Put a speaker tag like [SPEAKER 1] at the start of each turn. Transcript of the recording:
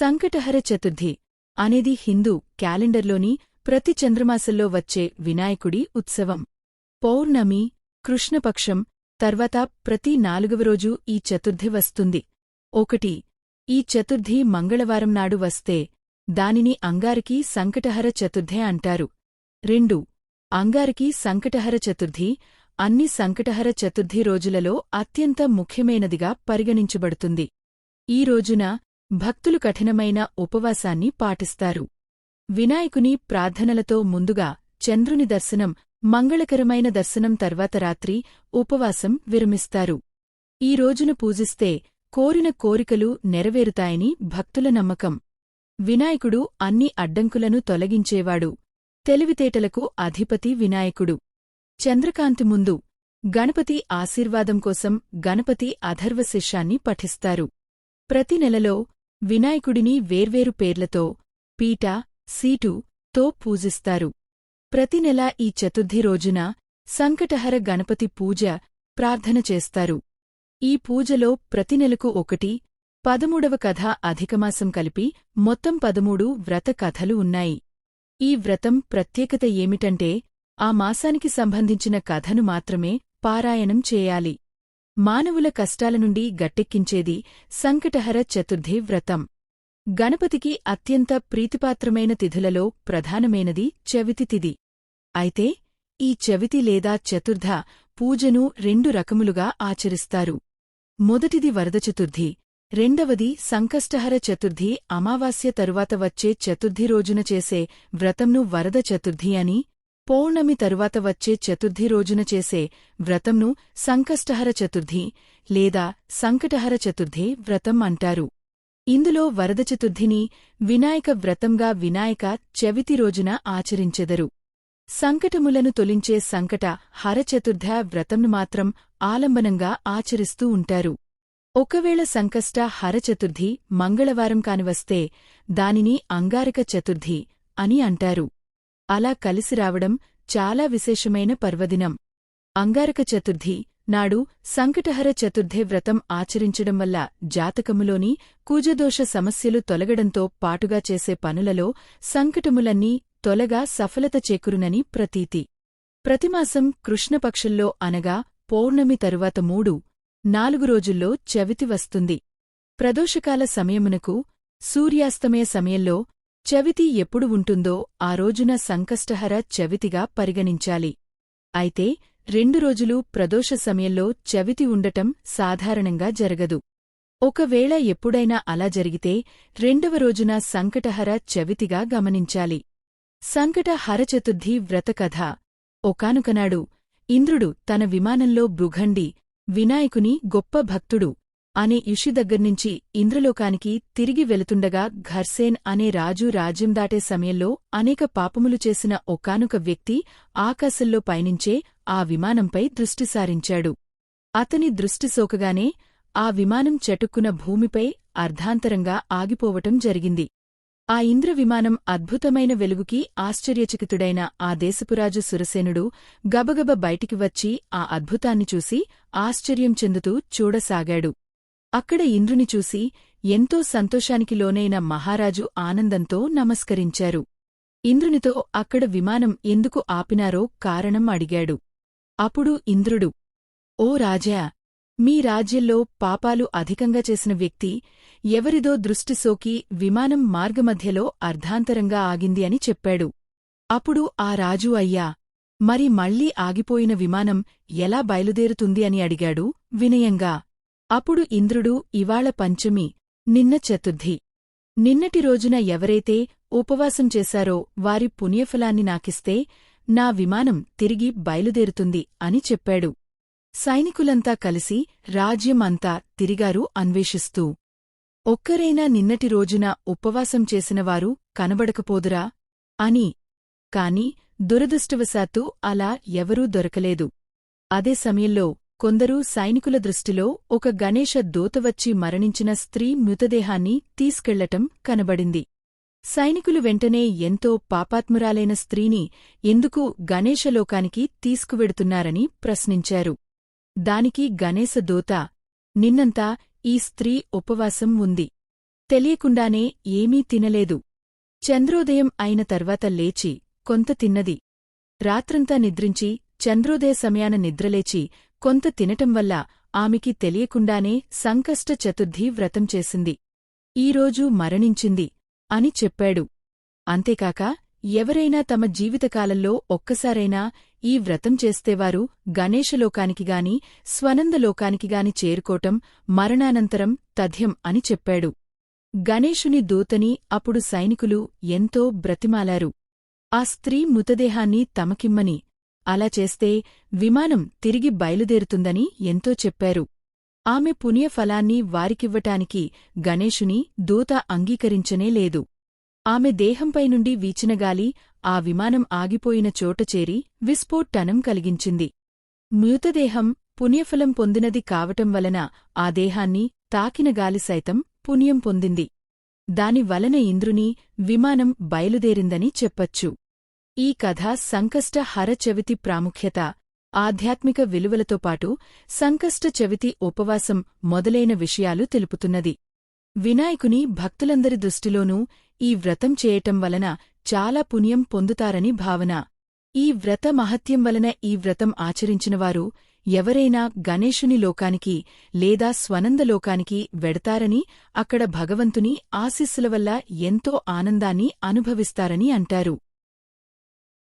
[SPEAKER 1] సంకటహర చతుర్థి అనేది హిందూ క్యాలెండర్లోని ప్రతి చంద్రమాసంలో వచ్చే వినాయకుడి ఉత్సవం. పౌర్ణమి కృష్ణపక్షం తర్వాత ప్రతి నాలుగవ రోజు ఈ చతుర్థి వస్తుంది. ఒకటి ఈ చతుర్థి మంగళవారం నాడు వస్తే దానిని అంగారికి సంకటహర చతుర్థే అంటారు. రెండు అంగారికి సంకటహర చతుర్థి అన్ని సంకటహర చతుర్థి రోజులలో అత్యంత ముఖ్యమైనదిగా పరిగణించబడుతుంది. ఈ రోజున భక్తులు కఠినమైన ఉపవాసాన్ని పాటిస్తారు. వినాయకుని ప్రార్థనలతో ముందుగా చంద్రుని దర్శనం మంగళకరమైన దర్శనం తర్వాత రాత్రి ఉపవాసం విరమిస్తారు. ఈ రోజున పూజిస్తే కోరిన కోరికలు నెరవేరుతాయని భక్తుల నమ్మకం. వినాయకుడు అన్ని అడ్డంకులను తొలగించేవాడు. తెలివితేటలకు అధిపతి వినాయకుడు. చంద్రకాంతి ముందు గణపతి ఆశీర్వాదం కోసం గణపతి అధర్వశిష్యాన్ని పఠిస్తారు. ప్రతి నెలలో వినాయకుడిని వేర్వేరు పేర్లతో పీట సీటు తో పూజిస్తారు. ప్రతి నెలా ఈ చతుర్థి రోజున సంకటహర గణపతి పూజ ప్రార్థన చేస్తారు. ఈ పూజలో ప్రతి నెలకు ఒకటి పదమూడవ కథ అధికమాసం కలిపి మొత్తం పదమూడు వ్రత కథలు ఉన్నాయి. ఈ వ్రతం ప్రత్యేకత ఏమిటంటే ఆ మాసానికి సంబంధించిన కథను మాత్రమే పారాయణం చేయాలి. మానవుల కష్టాల నుండి గట్టెక్కించేది సంకటహర చతుర్థి వ్రతం. గణపతికి అత్యంత ప్రీతిపాత్రమైన తిథులలో ప్రధానమైనది చవితి తిథి. అయితే ఈ చవితి లేదా చతుర్థ పూజను రెండు రకములుగా ఆచరిస్తారు. మొదటిది వరద చతుర్థి రెండవది సంకష్టహర చతుర్థి. అమావాస్య తరువాత వచ్చే చతుర్థి రోజున చేసే వ్రతంను వరద చతుర్థి అని పౌర్ణమి తరువాత వచ్చే చతుర్థి రోజున చేసే వ్రతంను సంకష్టహర చతుర్థి లేదా సంకటహర చతుర్థి వ్రతం అంటారు. ఇందులో వరద చతుర్థిని వినాయక వ్రతంగా వినాయక చవితి రోజున ఆచరించెదరు. సంకటములను తొలించే సంకట హరచతుర్థ వ్రతంను మాత్రం ఆలంబనంగా ఆచరిస్తూ ఉంటారు. ఒకవేళ సంకష్ట హరచతుర్థి మంగళవారం కానివస్తే దానిని అంగారక చతుర్థి అని అంటారు. అలా కలిసి రావడం చాలా విశేషమైన పర్వదినం. అంగారక చతుర్థి నాడు సంకటహర చతుర్థే వ్రతం ఆచరించడం వల్ల జాతకములోని కూజదోష సమస్యలు తొలగడంతో పాటుగా చేసే పనులలో సంకటములన్నీ తొలగా సఫలత చేకురునని ప్రతీతి. ప్రతిమాసం కృష్ణపక్షంలో అనగా పౌర్ణమి తరువాత మూడు నాలుగు రోజుల్లో చవితి వస్తుంది. ప్రదోషకాల సమయమునకు సూర్యాస్తమయ సమయంలో చవితి ఎప్పుడు ఉంటుందో ఆ రోజున సంకష్టహర చవితిగా పరిగణించాలి. అయితే రెండు రోజులు ప్రదోష సమయంలో చవితి ఉండటం సాధారణంగా జరగదు. ఒకవేళ ఎప్పుడైనా అలా జరిగితే రెండవ రోజున సంకటహర చవితిగా గమనించాలి. సంకట హరచతుర్థి వ్రతకథ. ఒకానుకనాడు ఇంద్రుడు తన విమానంలో బృఘండి వినాయకుని గొప్ప భక్తుడు. అనే ఇషి దగ్గర్నుంచి ఇంద్రలోకానికి తిరిగి వెళుతుండగా ఘర్సేన్ అనే రాజు రాజ్యం దాటే సమయంలో అనేక పాపములు చేసిన ఒకానొక వ్యక్తి ఆకాశంలో పయనించే ఆ విమానంపై దృష్టి సారించాడు. అతని దృష్టి సోకగానే ఆ విమానం చటుక్కున భూమిపై అర్ధాంతరంగా ఆగిపోవటం జరిగింది. ఆ ఇంద్ర విమానం అద్భుతమైన వెలుగుకి ఆశ్చర్యచకితుడైన ఆ దేశపురాజు సురసేనుడు గబగబ బయటికి వచ్చి ఆ అద్భుతాన్ని చూసి ఆశ్చర్యం చెందుతూ చూడసాగాడు. అక్కడ ఇంద్రుని చూసి ఎంతో సంతోషానికి లోనైన మహారాజు ఆనందంతో నమస్కరించారు. ఇంద్రునితో అక్కడ విమానం ఎందుకు ఆపినారో కారణం అడిగాడు. అప్పుడు ఇంద్రుడు ఓ రాజా మీ రాజ్యంలో పాపాలు అధికంగా చేసిన వ్యక్తి ఎవరిదో దృష్టి సోకి విమానం మార్గమధ్యలో అర్ధాంతరంగా ఆగింది అని చెప్పాడు. అప్పుడు ఆ రాజు అయ్యా మరి మళ్ళీ ఆగిపోయిన విమానం ఎలా బయలుదేరుతుంది అని అడిగాడు వినయంగా. అప్పుడు ఇంద్రుడు ఇవాళ పంచమి నిన్న చతుర్థి. నిన్నటి రోజున ఎవరైతే ఉపవాసం చేశారో వారి పుణ్యఫలాన్ని నాకిస్తే నా విమానం తిరిగి బయలుదేరుతుంది అని చెప్పాడు. సైనికులంతా కలిసి రాజ్యం అంతా తిరిగారు అన్వేషిస్తూ. ఒక్కరైనా నిన్నటి రోజున ఉపవాసం చేసినవారు కనబడకపోదురా? అని. కాని దురదృష్టవశాత్తు అలా ఎవరూ దొరకలేదు. అదే సమయంలో కొందరు సైనికుల దృష్టిలో ఒక గణేశ దూతవచ్చి మరణించిన స్త్రీ మృతదేహాన్ని తీసుకెళ్ళటం కనబడింది. సైనికులు వెంటనే ఎంతో పాపాత్మురాలైన స్త్రీని ఎందుకు గణేశలోకానికి తీసుకువెడుతున్నారని ప్రశ్నించారు. దానికి గణేశ దూత నిన్నంతా ఈ స్త్రీ ఉపవాసం ఉంది. తెలియకుండానే ఏమీ తినలేదు. చంద్రోదయం అయిన తర్వాత లేచి కొంత తిన్నది. రాత్రంతా నిద్రించి చంద్రోదయ సమయాన నిద్రలేచి కొంత తినటం వల్ల ఆమెకి తెలియకుండానే సంకష్ట చతుర్థి వ్రతం చేసింది. ఈరోజు మరణించింది అని చెప్పాడు. అంతేకాక ఎవరైనా తమ జీవితకాలంలో ఒక్కసారైనా ఈ వ్రతం చేస్తేవారు గణేశలోకానికిగాని స్వనందలోకానికిగాని చేరుకోటం మరణానంతరం తథ్యం అని చెప్పాడు. గణేశుని దూతని అప్పుడు సైనికులు ఎంతో బ్రతిమాలారు. ఆ స్త్రీ మృతదేహాన్ని తమకిమ్మని అలా చేస్తే విమానం తిరిగి బయలుదేరుతుందని ఎంతో చెప్పారు. ఆమె పుణ్యఫలాన్ని వారికివ్వటానికి గణేషుని దూత అంగీకరించనే లేదు. ఆమె దేహంపై నుండి వీచినగాలి ఆ విమానం ఆగిపోయిన చోట చేరి కలిగించింది. మృతదేహం పుణ్యఫలం పొందినది కావటం వలన ఆ దేహాన్ని తాకిన గాలి సైతం పుణ్యం పొందింది. దాని వలన ఇంద్రుని విమానం బయలుదేరిందని చెప్పచ్చు. ఈ కథ సంకష్ట హర చవితి ప్రాముఖ్యత ఆధ్యాత్మిక విలువలతో పాటు సంకష్ట చవితి ఉపవాసం మొదలైన విషయాలు తెలుపుతున్నది. వినాయకుని భక్తులందరి దృష్టిలోనూ ఈ వ్రతం చేయటం వలన చాలా పుణ్యం పొందుతారని భావన. ఈ వ్రత మహత్యం వలన ఈ వ్రతం ఆచరించినవారు ఎవరైనా గణేశుని లోకానికి లేదా స్వనందలోకానికి వెడతారని అక్కడ భగవంతుని ఆశీస్సుల వల్ల ఎంతో ఆనందాన్ని అనుభవిస్తారని అంటారు.